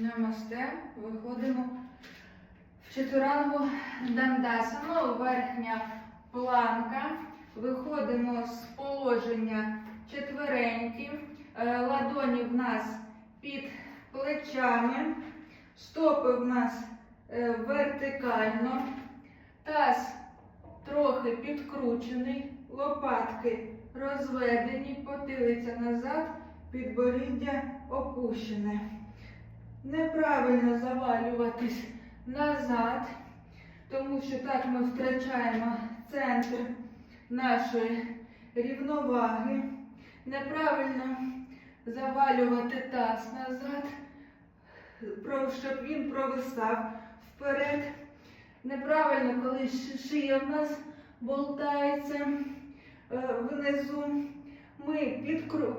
Намасте. Виходимо в чотирангу дандасану, верхня планка. Виходимо з положення четверенькі. Е, Ладоні в нас під плечами. Стопи в нас е, вертикально. Таз трохи підкручений, лопатки розведені, потилиця назад, підборіддя опущене. Неправильно завалюватись назад, тому що так ми втрачаємо центр нашої рівноваги. Неправильно завалювати таз назад, щоб він провисав вперед. Неправильно, коли шия в нас болтається е, внизу. Ми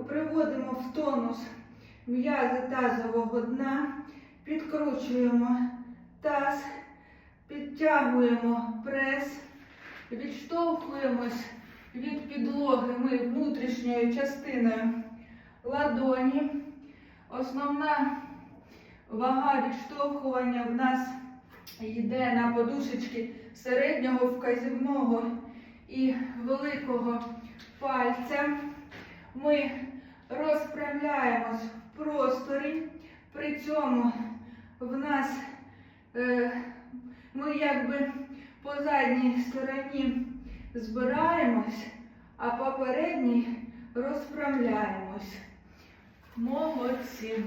приводимо в тонус м'язи тазового підкручуємо таз, підтягуємо прес, відштовхуємось від підлоги ми внутрішньою частиною ладоні. Основна вага відштовхування в нас йде на подушечки середнього вказівного і великого пальця. Ми розпрямляємось в просторі. При цьому в нас е, ми якби по задній стороні збираємось, а по передній розправляємось. Молодці.